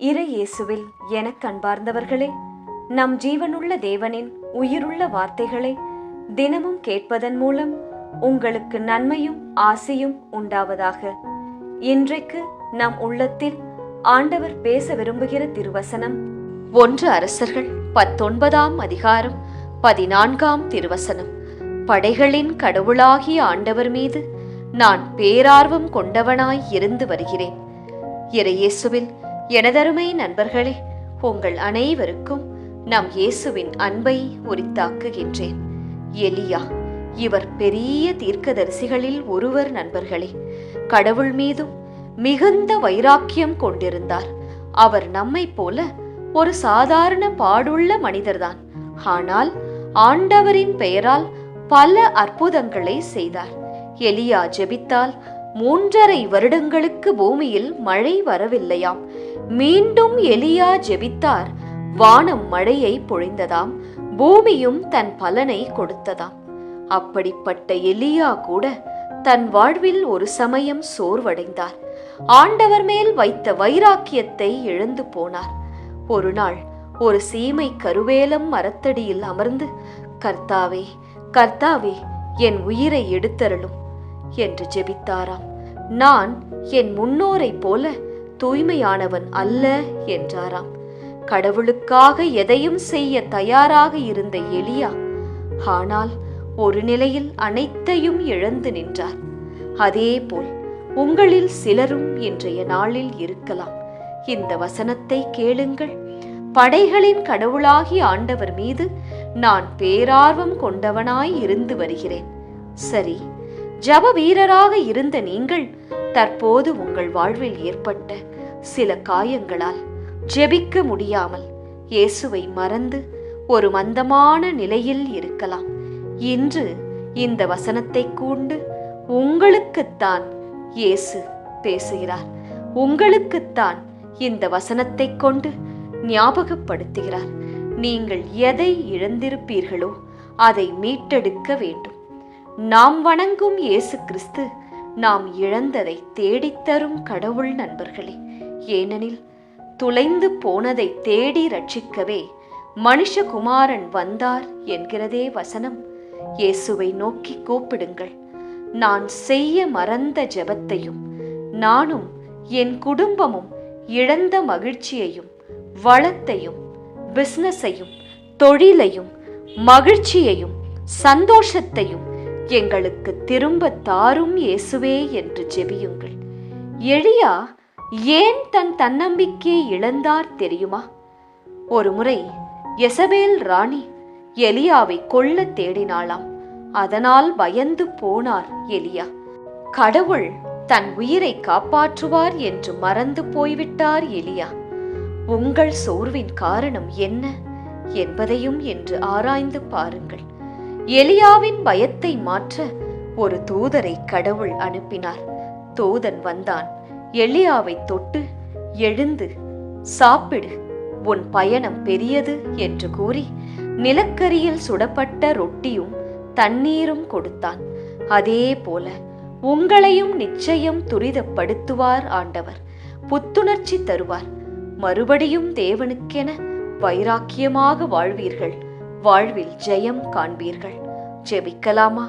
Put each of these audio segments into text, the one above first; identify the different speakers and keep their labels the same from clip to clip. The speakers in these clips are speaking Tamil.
Speaker 1: இறை இயேசுவில் எனக் கண்பார்ந்தவர்களே நம் ஜீவனுள்ள தேவனின் உயிருள்ள வார்த்தைகளை தினமும் கேட்பதன் மூலம் உங்களுக்கு நன்மையும் ஆசையும் உண்டாவதாக. இன்றைக்கு நம் உள்ளத்தில் ஆண்டவர் பேச விரும்புகிற திருவசனம் ஒன்று அரசர்கள் பத்தொன்பதாம் அதிகாரம் பதினான்காம் திருவசனம். படைகளின் கடவுளாகிய ஆண்டவர் மீது நான் பேரார்வம் கொண்டவனாய் இருந்து வருகிறேன். இறையேசுவில் எனதருமை நண்பர்களே உங்கள் அனைவருக்கும் நம் இயேசுவின் அன்பை உரித்தாக்குகின்றேன். எலியா இவர் பெரிய தீர்க்கதரிசிகளில் ஒருவர் நண்பர்களே. கடவுள் மீதும் மிகுந்த வைராக்கியம் கொண்டிருந்தார். அவர் நம்மைப் போல ஒரு சாதாரண பாடுள்ள மனிதர்தான். ஆனால் ஆண்டவரின் பெயரால் பல அற்புதங்களை செய்தார். எலியா ஜெபித்தால் மூன்றரை வருடங்களுக்கு பூமியில் மழை வரவில்லையாம். மீண்டும் எலியா ஜெபித்தார். வானம் மழையை பொழிந்ததாம். பூமியும் தன் பலனை கொடுத்ததாம். அப்படிப்பட்ட எலியா கூட தன் வாழ்வில் ஒரு சமயம் சோர்வடைந்தார். ஆண்டவர் மேல் வைத்த வைராக்கியத்தை இழந்து போனார். ஒரு நாள் ஒரு சீமை கருவேலம் மரத்தடியில் அமர்ந்து கர்த்தாவே கர்த்தாவே என் உயிரை எடுத்தருளும் என்று ஜெபித்தாராம். நான் என் முன்னோரைப் போல தூய்மையானவன் அல்ல என்றாராம். கடவுளுக்காக எதையும் செய்ய தயாராக இருந்த எலியா ஆனால் ஒரு நிலையில் அனைத்தையும் இழந்து நின்றார். அதேபோல் உங்களில் சிலரும் இன்றைய நாளில் இருக்கலாம். இந்த வசனத்தை கேளுங்கள். படைகளின் கடவுளாகி ஆண்டவர் மீது நான் பேரார்வம் கொண்டவனாய் இருந்து வருகிறேன். சரி ஜப வீரராக இருந்த நீங்கள் தற்போது உங்கள் வாழ்வில் ஏற்பட்ட சில காயங்களால் ஜெபிக்க முடியாமல் இயேசுவை மறந்து ஒரு மந்தமான நிலையில் இருக்கலாம். இன்று இந்த வசனத்தை கூண்டு உங்களுக்குத்தான் இயேசு பேசுகிறார். உங்களுக்குத்தான் இந்த வசனத்தை கொண்டு ஞாபகப்படுத்துகிறார். நீங்கள் எதை இழந்திருப்பீர்களோ அதை மீட்டெடுக்க வேண்டும். நாம் வணங்கும் இயேசு கிறிஸ்து நாம் இழந்ததை தேடித்தரும் கடவுள் நண்பர்களே. ஏனெனில் துளைந்து போனதை தேடி ரட்சிக்கவே மனுஷகுமாரன் வந்தார் என்கிறதே வசனம். இயேசுவை நோக்கி கூப்பிடுங்கள். நான் செய்ய மறந்த ஜெபத்தையும் நானும் என் குடும்பமும் இழந்த மகிழ்ச்சியையும் வளத்தையும் பிஸ்னஸையும் தொழிலையும் மகிழ்ச்சியையும் சந்தோஷத்தையும் எங்களுக்கு திரும்ப தாரும் இயேசுவே என்று ஜெபியுங்கள். எளியா ஏன் தன் தன்னம்பிக்கையை இழந்தார் தெரியுமா? ஒருமுறை எசபேல் ராணி எலியாவை கொல்ல தேடினாளாம். அதனால் பயந்து போனார் எலியா. கடவுள் தன் உயிரை காப்பாற்றுவார் என்று மறந்து போய்விட்டார் எலியா. உங்கள் சோர்வின் காரணம் என்ன என்பதையும் என்று ஆராய்ந்து பாருங்கள். எலியாவின் பயத்தை மாற்ற ஒரு தூதரை கடவுள் அனுப்பினார். தூதன் வந்தான். எலியாவை தொட்டு எழுந்து சாப்பிடு உன் பயணம் பெரியது என்று கூறி நிலக்கரியில் சுடப்பட்ட ரொட்டியும் தண்ணீரும் கொடுத்தான். அதே போல உங்களையும் நிச்சயம் துரிதப்படுத்துவார் ஆண்டவர். புத்துணர்ச்சி தருவார். மறுபடியும் தேவனுக்கென வைராக்கியமாக வாழ்வீர்கள். வாழ்வில் ஜெயம் காண்பீர்கள். ஜெபிக்கலாமா?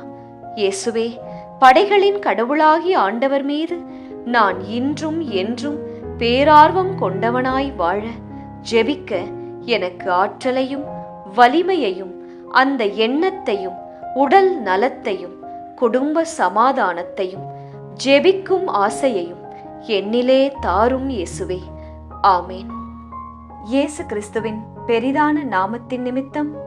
Speaker 1: இயேசுவே படைகளின் கடவுளாகி ஆண்டவர் மீது நான் இன்றும் என்றும் பேரார்வம் கொண்டவனாய் வாழ ஜெபிக்க எனக்கு ஆற்றலையும் வலிமையையும் அந்த எண்ணத்தையும் உடல் நலத்தையும் குடும்ப சமாதானத்தையும் ஜெபிக்கும் ஆசையையும் என்னிலே தாரும் இயேசுவே. ஆமேன். இயேசு கிறிஸ்துவின் பெரிதான நாமத்தின் நிமித்தம்